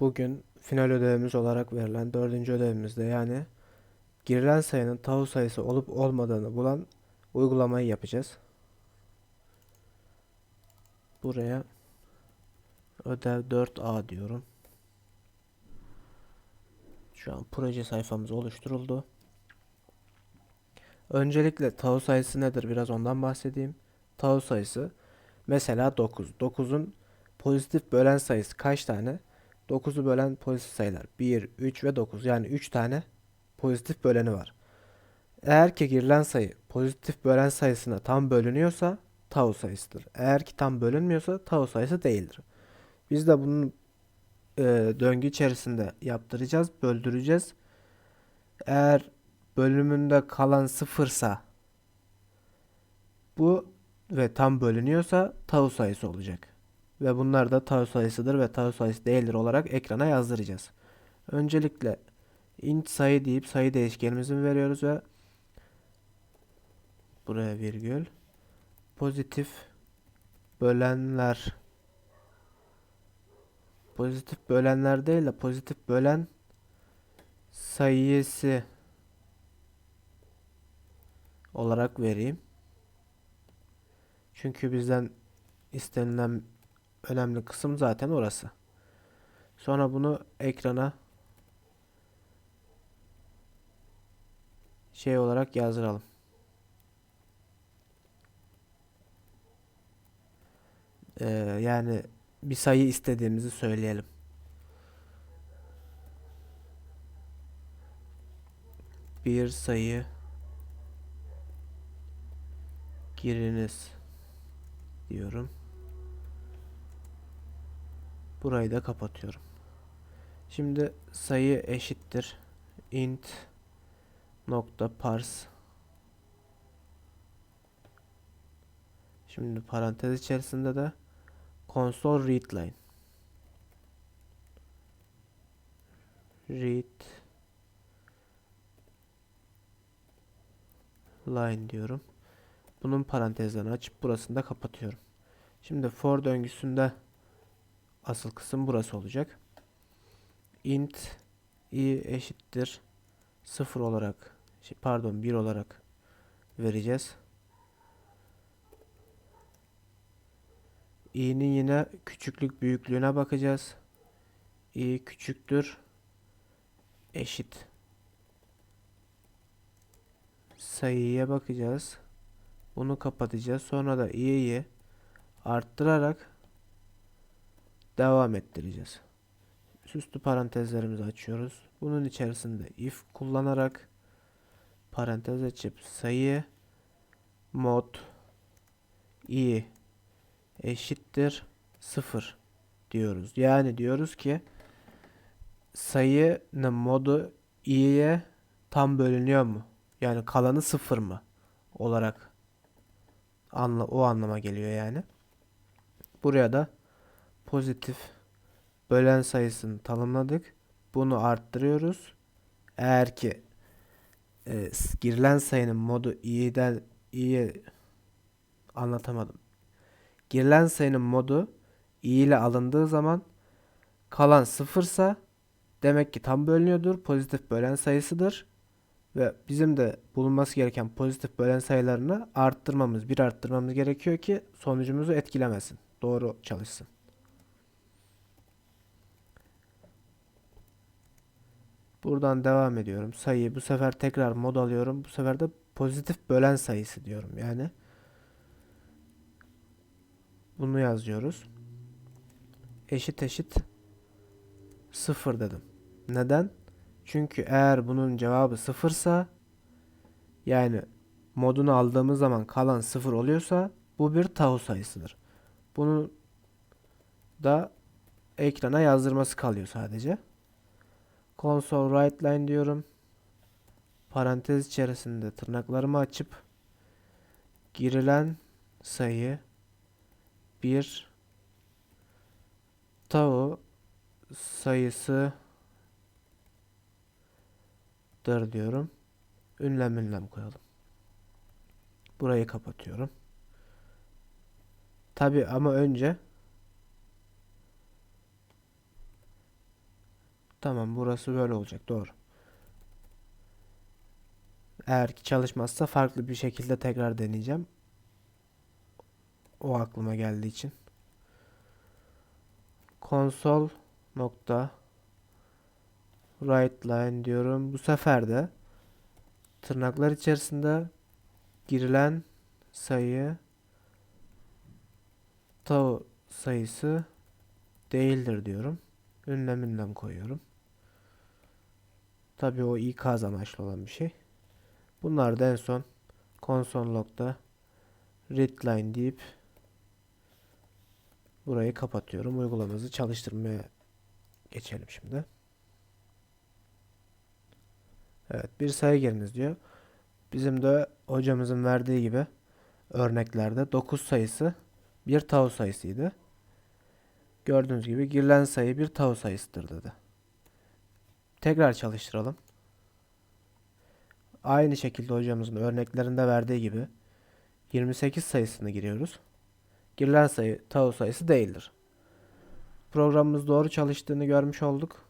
Bugün final ödevimiz olarak verilen dördüncü ödevimizde yani girilen sayının tavuk sayısı olup olmadığını bulan uygulamayı yapacağız. Buraya ödev 4A diyorum. Şu an proje sayfamız oluşturuldu. Öncelikle tavuk sayısı nedir biraz ondan bahsedeyim. Tavuk sayısı mesela 9. 9'un pozitif bölen sayısı kaç tane? 9'u bölen pozitif sayılar 1, 3 ve 9 yani 3 tane pozitif böleni var. Eğer ki girilen sayı pozitif bölen sayısına tam bölünüyorsa tau sayısıdır. Eğer ki tam bölünmüyorsa tau sayısı değildir. Biz de bunu e, döngü içerisinde yaptıracağız, böldüreceğiz. Eğer bölümünde kalan sıfırsa bu ve tam bölünüyorsa tau sayısı olacak. Ve bunlar da tau sayısıdır ve tau sayısı değildir olarak ekrana yazdıracağız. Öncelikle int sayı deyip sayı değişkenimizi veriyoruz ve buraya virgül pozitif bölenler pozitif bölenler değil de pozitif bölen sayısı olarak vereyim. Çünkü bizden istenilen önemli kısım zaten orası. Sonra bunu ekrana şey olarak yazdıralım. Ee, yani bir sayı istediğimizi söyleyelim. Bir sayı giriniz diyorum. Burayı da kapatıyorum. Şimdi sayı eşittir int nokta parse Şimdi parantez içerisinde de console readline read line diyorum. Bunun parantezlerini açıp burasını da kapatıyorum. Şimdi for döngüsünde asıl kısım burası olacak. int i eşittir 0 olarak şey, pardon 1 olarak vereceğiz. i'nin yine küçüklük büyüklüğüne bakacağız. i küçüktür eşit sayıya bakacağız. Bunu kapatacağız. Sonra da i'yi arttırarak devam ettireceğiz. Süslü parantezlerimizi açıyoruz. Bunun içerisinde if kullanarak parantez açıp sayı mod i eşittir 0 diyoruz. Yani diyoruz ki sayının modu i'ye tam bölünüyor mu? Yani kalanı 0 mı? Olarak anla o anlama geliyor yani. Buraya da pozitif bölen sayısını tanımladık. Bunu arttırıyoruz. Eğer ki e, girilen sayının modu i'den i'ye anlatamadım. Girilen sayının modu i ile alındığı zaman kalan sıfırsa demek ki tam bölünüyordur. Pozitif bölen sayısıdır. Ve bizim de bulunması gereken pozitif bölen sayılarını arttırmamız, bir arttırmamız gerekiyor ki sonucumuzu etkilemesin. Doğru çalışsın. Buradan devam ediyorum. Sayıyı bu sefer tekrar mod alıyorum. Bu sefer de pozitif bölen sayısı diyorum. Yani bunu yazıyoruz. Eşit eşit 0 dedim. Neden? Çünkü eğer bunun cevabı sıfırsa yani modunu aldığımız zaman kalan sıfır oluyorsa bu bir tau sayısıdır. Bunu da ekrana yazdırması kalıyor sadece. Console write line diyorum. Parantez içerisinde tırnaklarımı açıp girilen sayı bir tau sayısı dır diyorum. Ünlem ünlem koyalım. Burayı kapatıyorum. Tabi ama önce Tamam burası böyle olacak doğru. Eğer ki çalışmazsa farklı bir şekilde tekrar deneyeceğim. O aklıma geldiği için. Konsol nokta write line diyorum. Bu sefer de tırnaklar içerisinde girilen sayı tau sayısı değildir diyorum. Ünlem ünlem koyuyorum. Tabii o ikaz amaçlı olan bir şey. Bunlar da en son console log'da readline deyip burayı kapatıyorum. Uygulamamızı çalıştırmaya geçelim şimdi. Evet bir sayı giriniz diyor. Bizim de hocamızın verdiği gibi örneklerde 9 sayısı bir tau sayısıydı. Gördüğünüz gibi girilen sayı bir tau sayısıdır dedi. Tekrar çalıştıralım. Aynı şekilde hocamızın örneklerinde verdiği gibi 28 sayısını giriyoruz. Girilen sayı tau sayısı değildir. Programımız doğru çalıştığını görmüş olduk.